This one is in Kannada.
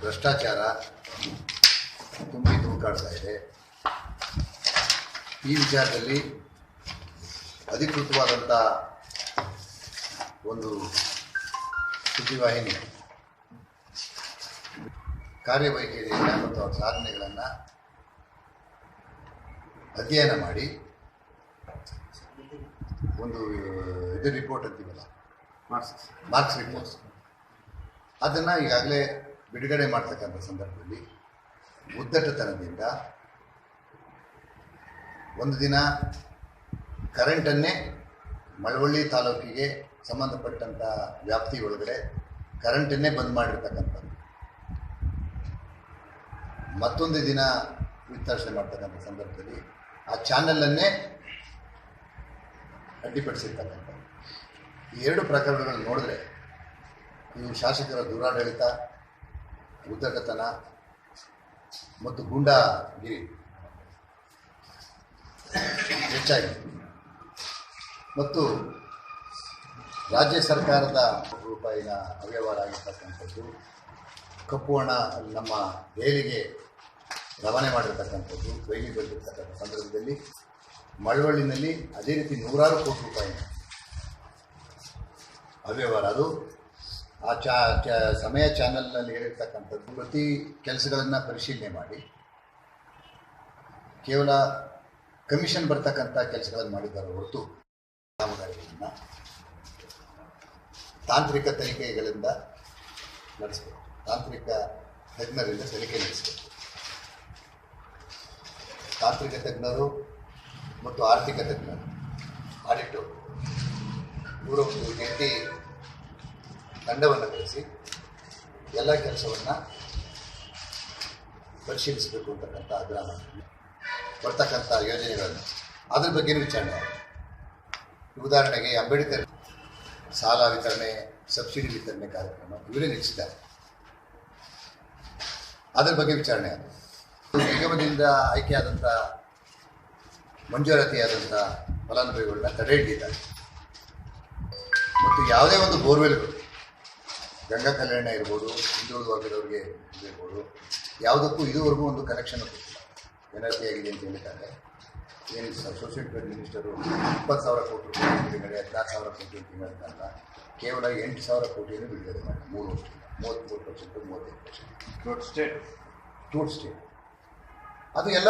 ಭ್ರಷ್ಟಾಚಾರ ತುಂಬಿ ತುಮಕಾಡ್ತಾ ಇದೆ. ಈ ವಿಚಾರದಲ್ಲಿ ಅಧಿಕೃತವಾದಂಥ ಒಂದು ಸುದ್ದಿವಾಹಿನಿ ಕಾರ್ಯವೈಖರಿಯನ್ನು ಮತ್ತು ಅವರ ಸಾಧನೆಗಳನ್ನು ಅಧ್ಯಯನ ಮಾಡಿ ಒಂದು ಇದು ರಿಪೋರ್ಟ್ ಅಂತೀವಲ್ಲ? ಮಾರ್ಕ್ಸ್ ರಿಪೋರ್ಟ್ಸ್ ಅದನ್ನು ಈಗಾಗಲೇ ಬಿಡುಗಡೆ ಮಾಡ್ತಕ್ಕಂಥ ಸಂದರ್ಭದಲ್ಲಿ ಉದ್ದಟತನದಿಂದ ಒಂದು ದಿನ ಕರೆಂಟನ್ನೇ ಮಳವಳ್ಳಿ ತಾಲೂಕಿಗೆ ಸಂಬಂಧಪಟ್ಟಂಥ ವ್ಯಾಪ್ತಿ ಒಳಗಡೆ ಕರೆಂಟನ್ನೇ ಬಂದ್ ಮಾಡಿರ್ತಕ್ಕಂಥದ್ದು. ಮತ್ತೊಂದು ದಿನ ವಿತರಣೆ ಮಾಡ್ತಕ್ಕಂಥ ಸಂದರ್ಭದಲ್ಲಿ ಆ ಚಾನಲನ್ನೇ ಅಡ್ಡಿಪಡಿಸಿರ್ತಕ್ಕಂಥದ್ದು. ಈ ಎರಡು ಪ್ರಕರಣಗಳನ್ನು ನೋಡಿದ್ರೆ ಇವು ಶಾಸಕರ ದುರಾಡಳಿತ ಉದ್ದಟತನ ಮತ್ತು ಗೂಂಡಾಗಿರಿ. ಹೆಚ್ಚಾಗಿದೆ ಮತ್ತು ರಾಜ್ಯ ಸರ್ಕಾರದ ರೂಪಾಯಿನ ಅವ್ಯವಹಾರ ಆಗಿರ್ತಕ್ಕಂಥದ್ದು, ಕಪ್ಪು ಹಣ ನಮ್ಮ ದೆಹಲಿಗೆ ರವಾನೆ ಮಾಡಿರ್ತಕ್ಕಂಥದ್ದು ಬಯಲಿಗೆ ಬಂದಿರತಕ್ಕಂಥ ಸಂದರ್ಭದಲ್ಲಿ ಮಳವಳ್ಳಿನಲ್ಲಿ ಅದೇ ರೀತಿ ನೂರಾರು ಕೋಟಿ ರೂಪಾಯಿ ಅವ್ಯವಹಾರ. ಅದು ಆ ಚಾ ಸಮಯ ಚಾನಲ್ನಲ್ಲಿ ಹೇಳಿರ್ತಕ್ಕಂಥದ್ದು ಪ್ರತಿ ಕೆಲಸಗಳನ್ನು ಪರಿಶೀಲನೆ ಮಾಡಿ. ಕೇವಲ ಕಮಿಷನ್ ಬರ್ತಕ್ಕಂಥ ಕೆಲಸಗಳನ್ನು ಮಾಡಿದ್ದಾರೆ ಹೊರತು ಕಾಮಗಾರಿಗಳನ್ನು ತಾಂತ್ರಿಕ ತನಿಖೆಗಳಿಂದ ನಡೆಸಬೇಕು. ತಾಂತ್ರಿಕ ತಜ್ಞರಿಂದ ತನಿಖೆ ನಡೆಸಬೇಕು. ತಾಂತ್ರಿಕ ತಜ್ಞರು ಮತ್ತು ಆರ್ಥಿಕ ತಜ್ಞರು ಆಡಿಟು ಇವರು ಒಂದು ಜಂಟಿ ತಂಡವನ್ನು ಕಳಿಸಿ ಎಲ್ಲ ಕೆಲಸವನ್ನು ಪರಿಶೀಲಿಸಬೇಕು ಅಂತಕ್ಕಂಥ ಆಗ್ರಹ. ಬರ್ತಕ್ಕಂಥ ಯೋಜನೆಗಳನ್ನು. ಅದ್ರ ಬಗ್ಗೆ ವಿಚಾರಣೆ. ಉದಾಹರಣೆಗೆ ಅಂಬೇಡ್ಕರ್ ಸಾಲ ವಿತರಣೆ, ಸಬ್ಸಿಡಿ ವಿತರಣೆ ಕಾರ್ಯಕ್ರಮ ಇವರೇ ನಿಲ್ಲಿಸಿದ್ದಾರೆ. ಅದರ ಬಗ್ಗೆ ವಿಚಾರಣೆ ನಿಗಮದಿಂದ ಆಯ್ಕೆಯಾದಂಥ, ಮಂಜೂರಾತಿಯಾದಂಥ ಫಲಾನುಭವಿಗಳನ್ನ ತಡೆ ಹಿಡಿದಿದ್ದಾರೆ. ಮತ್ತು ಯಾವುದೇ ಒಂದು ಬೋರ್ವೆಲ್ಗಳು ಗಂಗಾ ಕಲ್ಯಾಣ ಇರ್ಬೋದು ಹಿಂದುಳಿದ ವರ್ಗದವ್ರಿಗೆ ಇರ್ಬೋದು ಯಾವುದಕ್ಕೂ ಇದುವರೆಗೂ ಒಂದು ಕನೆಕ್ಷನ್ ಎನರ್ಜಿ ಆಗಿದೆ ಅಂತ ಹೇಳಿದ್ದಾರೆ ಏನು ಅಸೋಸಿಯೇಟ್ ಮಿನಿಸ್ಟರು ಇಪ್ಪತ್ತು ಸಾವಿರ ಕೋಟಿ ರೂಪಾಯಿ ಬಿಡುಗಡೆ ಹದಿನಾರು ಸಾವಿರ ಕೋಟಿ ಅಂತ ಹೇಳಿದಾಗ ಕೇವಲ ಎಂಟು ಸಾವಿರ ಕೋಟಿಯನ್ನು ಬಿಡುಗಡೆ ಮಾಡಿ ಮೂರು ವರ್ಷದಿಂದ ಮೂವತ್ತ್ಮೂರು ಪರ್ಸೆಂಟು ಮೂವತ್ತೈದು ಪರ್ಸೆಂಟ್ ದೊಡ್ಡ ಸ್ಟೇಟ್ ಟೂರ್ ಸ್ಟೇಟ್ ಅದು ಎಲ್ಲ